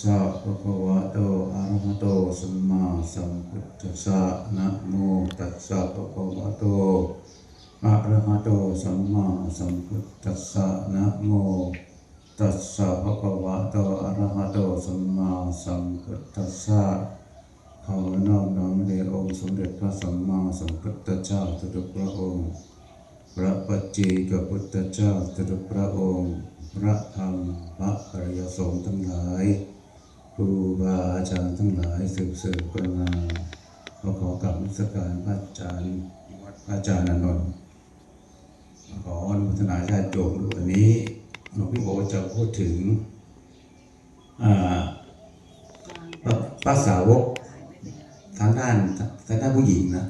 สะภะคะวะโตอะระหะโตสัมมาสัมพุทธัสสะนะโมตัสสะภะคะวะโตอะระหะโตสัมมาสัมพุทธัสสะนะโมตัสสะภะคะวะโตอะระหะโตสัมมาสัมพุทธัสสะขอนอบน้อมแด่องค์สมเด็จพระสัมมาสัมพุทธเจ้าทุกพระองค์ พระปัจเจกพุทธเจ้าทุกพระองค์ พระธรรมพระอริยสงฆ์ทั้งหลาย ครูบาอาจารย์ทั้งหลายสืบสืบกันมาขอขอกราบนมัสการพระอาจารย์พระอาจารย์อานนท์ขออนุโมทนาญาติโยมด้วยวันนี้หลวงพี่โบจะพูดถึงอ่าพระพระสาวกทางด้านทางด้านผู้หญิงนะ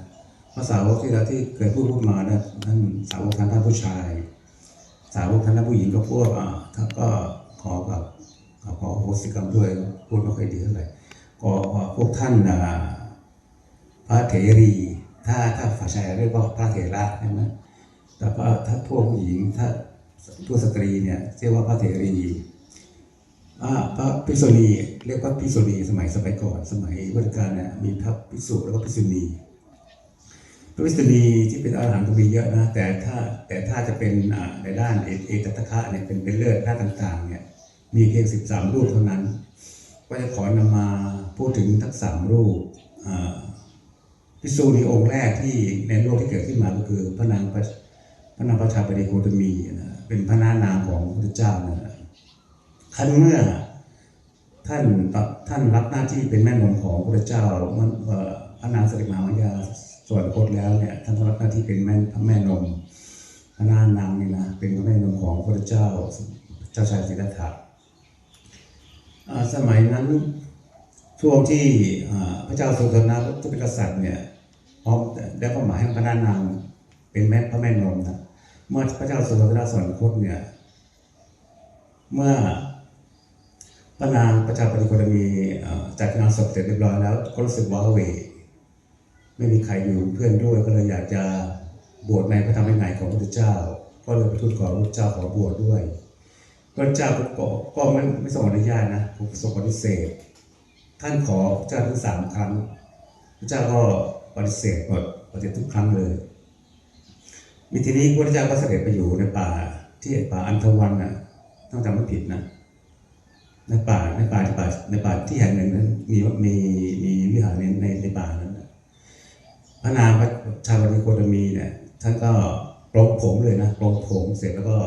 ภาษาวกที่เราที่เคยพูดพูดมานี่ยท่านสาวกทางด้านผู้ชาย สาวกทางด้านผู้หญิงก็พูดอ่าถ้าก็ขอกับ ขอขอโหสิกรรมด้วยพูดไม่ค่อยดีเท่าไหร่ก็พวกท่านพระเถรี ถ้าถ้าฝ่ายชายเรียกว่าพระเถระใช่ไหมแต่ว่าถ้าพวกผู้หญิงถ้าพวกสตรีเนี่ยเรียกว่าพระเถรีอ่าพระภิกษุณีเรียกว่าภิกษุณีสมัยสมัยก่อนสมัยพุทธกาลเนี่ยมีพระภิกษุแล้วก็ภิกษุณีพระวิษณีที่เป็นอรหันต์ก็มีเยอะนะแต่ถ้าแต่ถ้าจะเป็นในด้านเอตตะคะเนี่ยเป็นเป็นเลือดธาตุต่างๆเนี่ย มีเพียง 13 รูปเท่านั้น ก็จะขอนำมาพูดถึงทั้งสามรูปพิสูจนีองค์แรกที่ในโลกที่เกิดขึ้นมาก็คือพระนางพระนางประชาปฏิโคตมีนะเป็นพระนานามของพระพุทธเจ้านะครันเมื่อท่านท่านรับหน้าที่เป็นแม่นมของพระเจ้าพระนางสริมามายาส่วรรคตแล้วเนี่ยท่านรับหน้าที่เป็นแม่พระแม่นมพระนางนางนี่นะเป็นพระแม่นมของพระเจ้าเจ้าชายสิทธัตถะ สมัยนั้นช่วงที่พระเจ้าสุโธนะพระเป็นกษัตริย์เนี่ยพร้อมได้ก็หมายให้พระนางนางเป็นแม่พระแม่นมนะเมื่อพระเจ้าสุโธนะสวรรคตเนี่ยเมื่อพระนางประชาปฏิโคดมีจัดงานศพเสร็จเรียบร้อยแล้ว ก็รู้สึกว้าเหวไม่มีใครอยู่เพื่อนด้วยก็เลยอยากจะบวชในพระธรรมวินัยของพระพุทธเจ้า ก็เลยไปทูลขอพระเจ้าขอบวชด้วย พระเจ้าก็ก็ไม่ไม่ส่งอนุญาตนะส่งปฏิเสธ ท่านขอพระเจ้าถึงสามครั้ง พระเจ้าก็ปฏิเสธหมดปฏิเสธทุกครั้งเลย มีทีนี้พระเจ้าก็เสด็จไปอยู่ในป่าที่ป่าอันทวันน่ะต้องจำไม่ผิดนะในป่าในป่าในป่าในป่าที่แห่งหนึ่งนั้น มีมีมีวิหารในในในป่านั้นพระนางพระชาวริโคตมีเนี่ยท่านก็ปลงผมเลยนะปลงผมเสร็จแล้วก็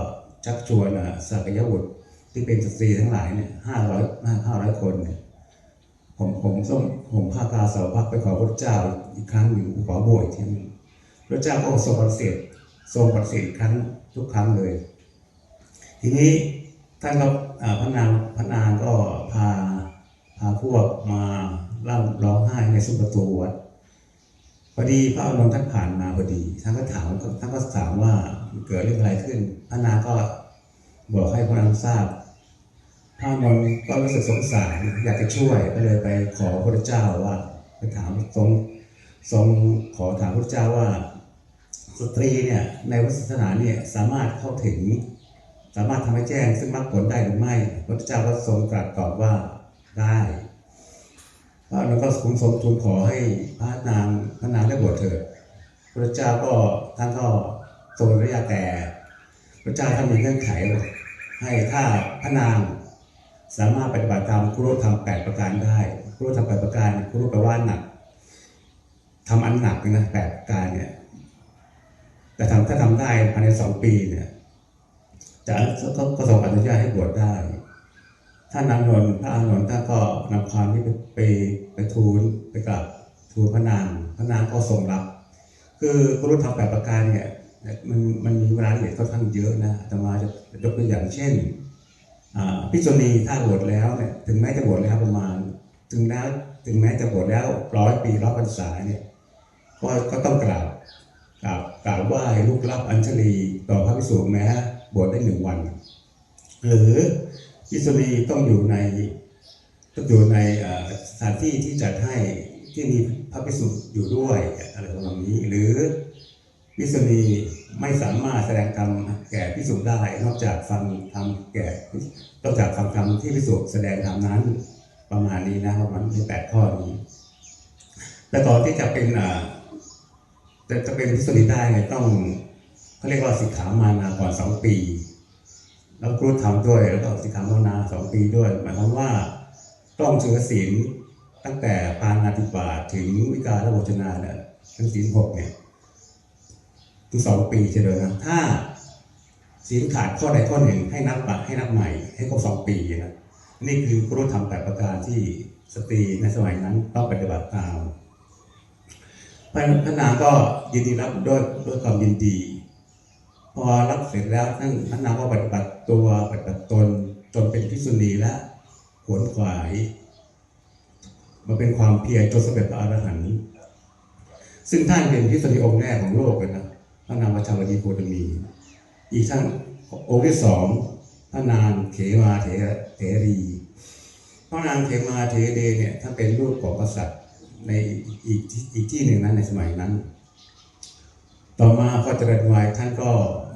ชักชวนสักยบุตรที่เป็นสตรีทั้งหลายเนี่ยห้าร้อยห้าร้อยคนเนี่ยผมผมส้มผมผ้ากาสาวพักไปขอพระเจ้าอีกครั้งหนึ่งขอบวชทีหนึงพระเจ้าก็ทรงปฏิเสธทรงปฏิเสธครั้งทุกครั้งเลย ทีนี้ท่านก็พระนางพระนางก็พาพาพวกมาเล่าร้องไห้ในซุ้มประตูวัด อดีพระอานนท์ท่านผ่านมาพอดีท่านก็ถามท่านก็ถามว่าเกิดเรื่องอะไรขึ้นพระนางก็บอกให้พระนางทราบพระอานนท์ก็รู้สึกสงสารอยากจะช่วยก็เลยไปขอพระเจ้าว่าไปถามทรงทรงขอถามพระเจ้าว่า สตรีเนี่ยในพุทธศาสนาเนี่ยสามารถเข้าถึง สามารถทำให้แจ้งซึ่งมรรคผลได้หรือไม่พระเจ้าก็ทรงตรัสตอบว่าได้ พระอนุก็ทรงทรงทูลขอให้พระนางพระนางได้บวชเถิดพระเจ้าก็ท่านก็ทรงอนุญาตแต่พระเจ้าท่านมีเงื่อนไข่ให้ถ้าพระนางสามารถปฏิบัติตามครุธรรมแปดประการได้ครุธรรมแปดประการครุแปลว่าหนักทำอันหนักเลยนะแปดประการเนี่ยแต่ทำถ้าทำได้ภายในสองปีเนี่ยจะก็ก็ทรงอนุญาตให้บวชได้ ท่านนางนนท์พระอานนท์ท่านก็นำความที่ไปไปไปทูลไปกราบทูลพระนางพระนางก็ทรงรับ คือพระรุ่ธรรมแปดประการเนี่ยมันมันมีราละเอียดค่อนข้างเยอะนะอาตมาจะยกตัวอย่างเช่นพิจนีถ้าบวชแล้วเนี่ยถึงแม้จะบวชแล้วประมาณ ถึงแล้วถึงแม้จะบวชแล้วร้อยปีร้อยพรรษาเนี่ยก็ก็ต้องกราบกราบกราบไหว้ลูกรับอัญชลีต่อพระภิกษุแม้บวชได้หนึ่งวัน หรือ พิษุณีต้องอยู่ในต้องอยู่ในสถานที่ที่จัดให้ที่มีพระภิกษุอยู่ด้วยอะไรประมาณนี้ หรือพิษุณีไม่สามารถแสดงธรรมแก่ภิกษุได้ นอกจากฟังธรรมแก่นอกจากฟังธรรมที่ภิกษุแสดงธรรมนั้นประมาณนี้นะประมาณมีแปดข้อนี้ แต่ก่อนที่จะเป็นจะจะเป็นพิสุนีได้เนี่ยต้องเขาเรียกว่าสิกขามานาก่อนสองปี แล้วครูทำด้วยแล้วก็สิกขามานาสองปีด้วย หมายความว่าต้องถือศีลตั้งแต่ปานาติบาตถึงวิกาลโภชนาเนี่ยถึงศีลหกเนี่ยถึงสองปีเฉยนะถ้าศีลขาดข้อใดข้อหนึ่งให้นับปะให้นับใหม่ให้ครบสองปีนะนี่คือครูทำแต่ประการที่สตรีในสมัยนั้นต้องปฏิบัติตามพระนางก็ยินดีรับด้วยด้วยความยินดี พอรับเสร็จแล้วท่านพระนางก็ปฏิบัติตัวปฏิบัติตนจนเป็นพิสุณีและขวนขวาย มาเป็นความเพียรจนสำเร็จพระอรหันต์ซึ่งท่านเป็นพิสุณีองค์แรกของโลกเลยนะพระนางวัชรวดีโคตมี อีกท่านองค์ที่สองพระนางเขมาเถระเถรีพระนางเขมาเถเดเนี่ยถ้านเป็นลูกของกษัตริย์ในอีกอีกที่หนึ่งนั้นในสมัยนั้น ต่อมาพระเจริญวัยท่านก็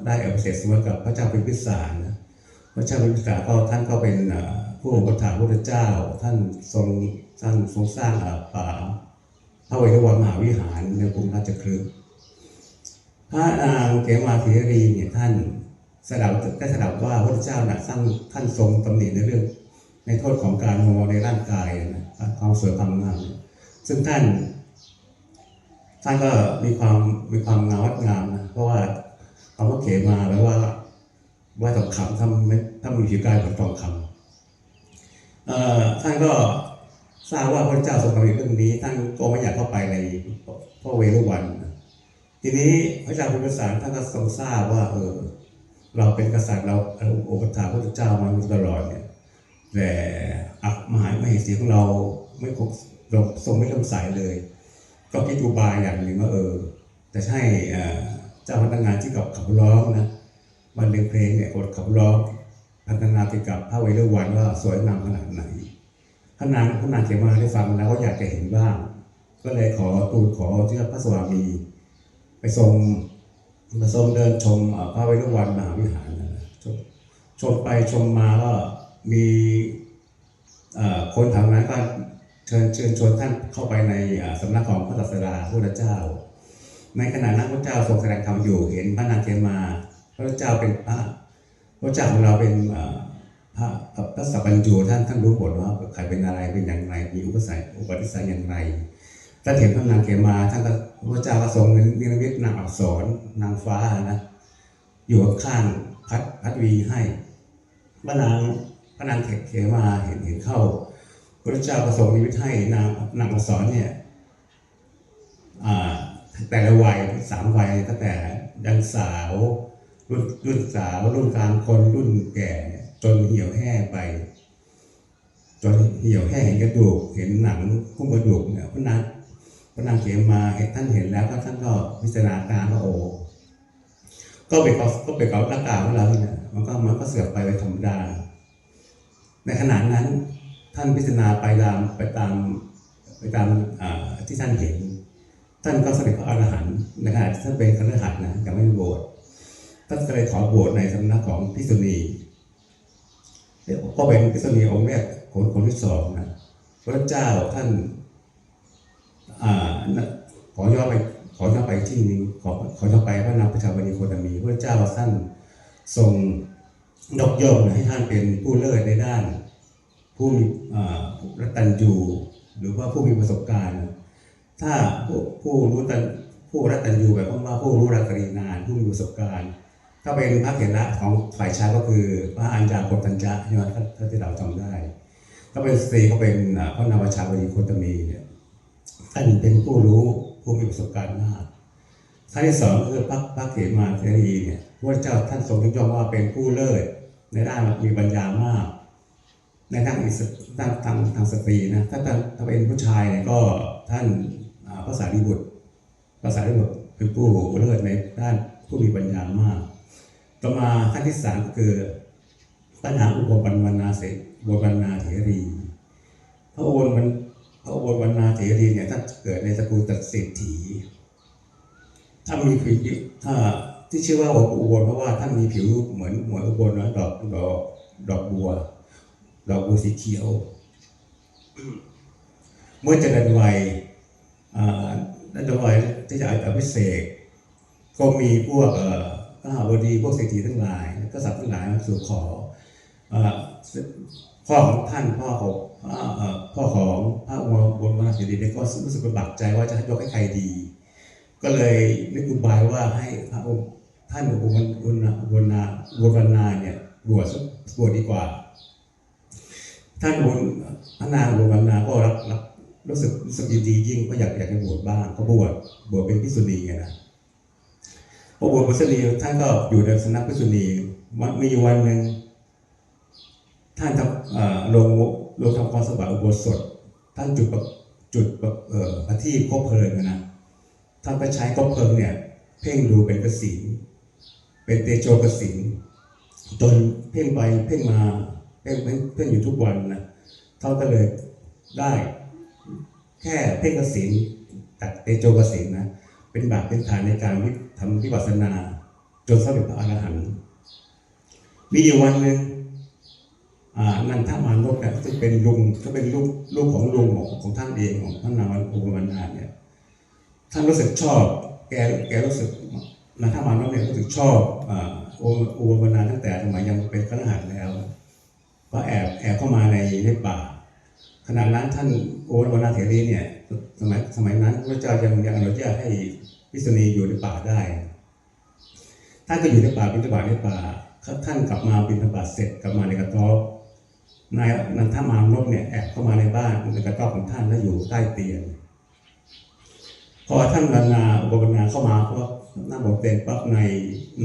ได้อภิเษกสมรสกับพระเจ้าพิมพิสารนะพระเจ้าพิมพิสารก็ท่านก็เป็นผู้อุปถัมภ์พระเจ้า ท่านทรงท่านทรงสร้างป่าพระเวรุวันมหาวิหารในกรุงราชคฤห์พระนางเขมาเถรีเนี่ยท่านสดับได้สดับว่าพระเจ้าน่ะสร้างท่านทรงตำหนิในเรื่อง ในโทษของการโมในร่างกายนะความสวยความงามซึ่งท่าน ท่านก็มีความมีความงามวัดงามนะเพราะว่าคำว่าเขมาแปลว่าว่าทองคำถ้าไม่ถ้ามีผิวกายเหมือนทองคำเอ่อท่านก็ทราบว่าพระเจ้าทรงทำในเรื่องนี้ท่านก็ไม่อยากเข้าไปในพระเวรุวัน ทีนี้พระเจ้าพิมพิสารท่านก็ทรงทราบว่า เออ เราเป็นกษัตริย์เราโอปถาพระเจ้ามาตลอดเนี่ยแต่อักมหามเหสีของเราไม่คราทรงไม่ลงสายเลย ก็คิดอุบายอย่างหนึ่งว่าเออจะใช่เจ้าพนักงานที่กับขับร้องนะบรรเลงเพลงเนี่ยกดขับร้องพัฒนาไปกับพระเวรวันว่าสวยงามขนาดไหนพระนางพระนางเขมาได้ฟังแล้วก็อยากจะเห็นบ้าง ก็เลยขอตูนขอที่พระสวามี ไปทรงมาทรงเดินชมพระเวรวันมหาวิหารชมชมไปชมมาก็มีคนแถวนั้นก็ เชิญเชิญชวนท่านเข้าไปในสำนักของพระศาสดาพระเจ้า ในขณะนั้นพระเจ้าทรงแสดงธรรมอยู่เห็นพระนางเกมา พระเจ้าเป็นพระพระเจ้าของเราเป็นพระพระสัพพัญญูท่านท่านรู้หมดว่าใครเป็นอะไรเป็นอย่างไรมีอุปสัยอุปนิสัยอย่างไรท่านเห็นพระนางเกมาท่านก็พระเจ้าก็ทรงนิรมิตนางอักษรนางฟ้านะอยู่ข้างพัดพัดวีให้พระนางพระนางเขเขมาเห็นเห็นเข้า พระเจ้าประสงค์นิมิตให้นางนางอักษรเนี่ยอ่าแต่ละวัยสามวัยตั้งแต่ยังสาว รุ่นรุ่นสาว รุ่นกลางคนรุ่นแก่ จนเหี่ยวแห้งไป จนเหี่ยวแห้งเห็นกระดูก เห็นหนังหุ้มกระดูกเนี่ยพระนางพระนางเขมาเห็นท่านเห็นแล้วก็ท่านก็พิจารณาการว่าโอ้ก็เป็นเขาก็เป็นเขาหน้ากากของเราเนี่ยมันก็มันก็เสื่อกไปไปธรรมดาในขณะนั้น ท่านพิจารณาไปตามไปตามไปตามที่ท่านเห็น ท่านก็สำเร็จพระอรหันต์นขณะที่ท่านเป็นคฤหัสถ์นะยังไม่บวชท่านก็เลยขอบวชในสำนักของพิษุณีเดี๋ยวก็เป็นพิษุณีองค์แรกคนคนที่สองนะพระเจ้าท่านอขอย้อนไปขอย้อนไปที่หนึงขอขอย้อนไปพระนางประชาบดีโคตมีพระเจ้าท่านทรงยกย่องให้ท่านเป็นผู้เลิศในด้าน ผู้มีอ่ารัตัญญูหรือว่าผู้มีประสบการณ์ ถ้าผู้ผู้รู้ตันผู้รัตัญญูแบบว่าผู้รู้รักรีนาน ผู้มีประสบการณ์ ถ้าเป็นพระเถระของฝ่ายชายก็คือพระอัญญาโคตัญจะใช่ไหมถ้าถ้าที่เราจำได้ ถ้าเป็นสตรีก็เป็นพระนาวชาบดีโคตมีเนี่ยท่านเป็นผู้รู้ผู้มีประสบการณ์มากท่านที่สองก็คือพระพระเขมาเทรีเนี่ยพระเจ้าท่านทรงยกย่องว่าเป็นผู้เลิศในด้านมีปัญญามาก ในทางอิสทางทางทางสตรีนะถ้าถ้าถ้าเป็นผู้ชายเนี่ยก็ท่านอ่าพระสารีบุตรพระสารีบุตรเป็นผู้เลิศในด้านผู้มีปัญญามาก ต่อมาขั้นที่สามก็คือปัญหาอุปปันวนาเสอุปปันนาเถรีพระโอวมันพระโอวนาเถรีเนี่ยท่านเกิดในตระกูลตัดเศรษฐีถ้ามีผิวถ้าที่ชื่อว่าอุบลเพราะว่าท่านมีผิวเหมือนเหมือนอุบลนะดอกดอกดอกบัว ดอกบัวสีเขียว เมื่อเจริญวัยอ่าเจริญวัยที่จะอภิเษกก็มีพวกเอ่อข้าหาบดีพวกเศรษฐีทั้งหลายก็สัตว์ทั้งหลายมาสู่ขออพ่อของท่านพ่อของพ่อของพระวรบนวรรณเสดีเนี่ยก็รู้สึกลำบากใจว่าจะยกให้ใครดี ก็เลยนึกอุบายว่าให้พระองค์ท่านอุบลอุณอุณาอุบลนาเนี่ยบวชสักบวชดีกว่า ท่านอุบลพระนางอุบลนาก็รับรับรู้สึกรู้สึกยินดียิ่งก็อยากอยากจะบวชบ้างก็บวชบวชเป็นพิสุณีไงนะพอบวชเป็นพิสุณีท่านก็อยู่ในสำนักพิสุณีวันมีวันหนึ่งท่านทำเอ่อลงลงทำความสบายอุโบสถ ท่านจุดจุดประเอ่อประทีปคบเพลิงนะท่านก็ใช้คบเพลิงเนี่ย เพ่งดูเป็นกระสินเป็นเตโชกระสินจนเพ่งไปเพ่งมา เพ่งเพ่งอยู่ทุกวันนะท่านก็เลยได้แค่เพ่งกสินตัดเตโชกสินนะเป็นบาปเป็นฐานในการวิทำวิปัสสนา จนสำเร็จพระอรหันต์มีอยู่วันหนึ่งอ่านันทมานพเนี่ยซึ่งเป็นลุงก็เป็นลูกลูกของลุงของของท่านเองของท่านนางวันโอวันนาเนี่ยท่านรู้สึกชอบ แกแกรู้สึกนะถ้ามานพเนี่ยรู้สึกชอบอ่าโอโอวนาตั้งแต่สมัยยังเป็นคฤหัสถ์แล้ว ก็แอบแอบเข้ามาในในป่าขณะนั้นท่านโอวนาเถรีเนี่ยสมัยสมัยนั้นพระเจ้ายังยังอนุญาตให้พิษณีอยู่ในป่าได้ ท่านก็อยู่ในป่าบิณฑบาตในป่าท่านกลับมาบิณฑบาตเสร็จกลับมาในกระต๊อบนายนันทมานพเนี่ยแอบเข้ามาในบ้านในกระต๊อบของท่านแล้วอยู่ใต้เตียงพอท่านบรรณาอุปบรรณาเข้ามาเพราะหน้าบอกเต็นปั๊บใน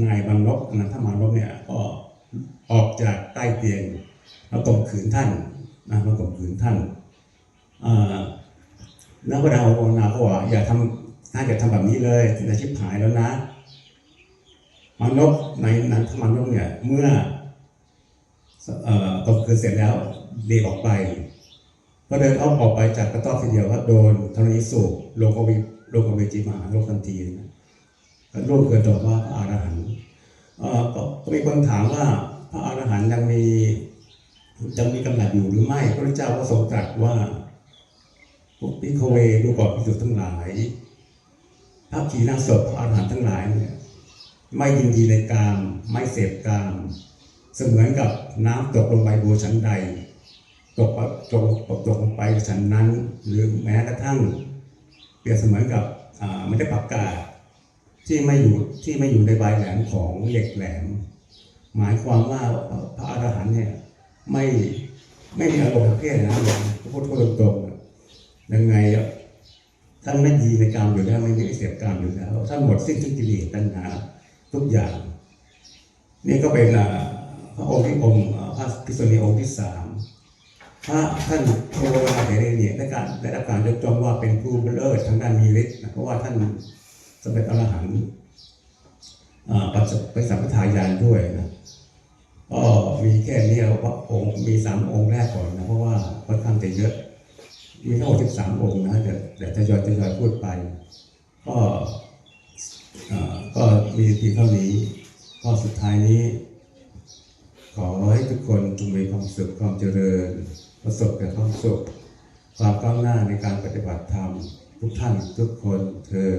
นายบรรลบนันทมานพเนี่ยก็ออกจากใต้เตียง แล้วข่มขืนท่านนะมาข่มขืนท่านแล้วพระดาวอุปบรรณาก็ว่าอย่าทำน่าจะทำแบบนี้เลยจะชิบหายแล้วนะมานพในนั้นมานพเนี่ย เมื่อเอ่อข่มขืนเสร็จแล้วเดีออกไปก็เดินออกออกไปจากกระต๊อบทีเดียวก็โดนธรณีสูบลงกวีลงกวีจีมหาโลกทันทีนะก็ร่วมเกิดต่อว่าพระอรหันต์ก็ก็มีคนถามว่าพระอรหันต์ยังมี ยังมีกำลังอยู่หรือไม่ พระเจ้าก็ทรงตรัสว่าพิโคเวดูก่อนพิสุตทั้งหลายพระขีณาสพพระอรหันต์ทั้งหลายเนี่ยไม่ยินดีในกาม ไม่เสพกาม เสมือนกับน้ำตกลงไปบัวชั้นใด ตกตกตกตกลงไปฉันนั้น หรือแม้กระทั่ง เปรียบเสมือนกับไม่ได้ปากกาที่ไม่อยู่ที่ไม่อยู่ในใบแหลมของเหล็กแหลม หมายความว่าพระอรหันต์เนี่ย ไม่ไม่มีอารมณ์ทางเพศนะพูดพูดตรงๆยังไงท่านไม่ดีในการมอยู่แล้วไม่มีเสียบการมอยู่แล้วท่านหมดสิ้นทุกกิเลสตัณหาทุกอย่าง นี่ก็เป็นพระองค์ที่องค์พระพิษณุองค์ที่สามพระท่านโทรมาเถรีเนี่ยได้การได้รับการยกย่องว่าเป็นผู้เลิศทางด้านมีฤทธิ์นะเพราะว่าท่านสำเร็จอรหันต์ปัจจุไปสัมปทายานด้วยนะ ก็มีแค่นี้เราพระองค์มีสามองค์แรกก่อนนะเพราะว่าค่อนข้างจะเยอะ มีทั้งหมดสิบสามองค์นะเดี๋ยวเดี๋ยวทยอยทยอยพูดไป ก็ก็มีเพียงเท่านี้ก็สุดท้ายนี้ ขอให้ทุกคนจงมีความสุขความเจริญ ประสบแต่ความสุขความก้าวหน้าในการปฏิบัติธรรมทุกท่านทุกคนเธอ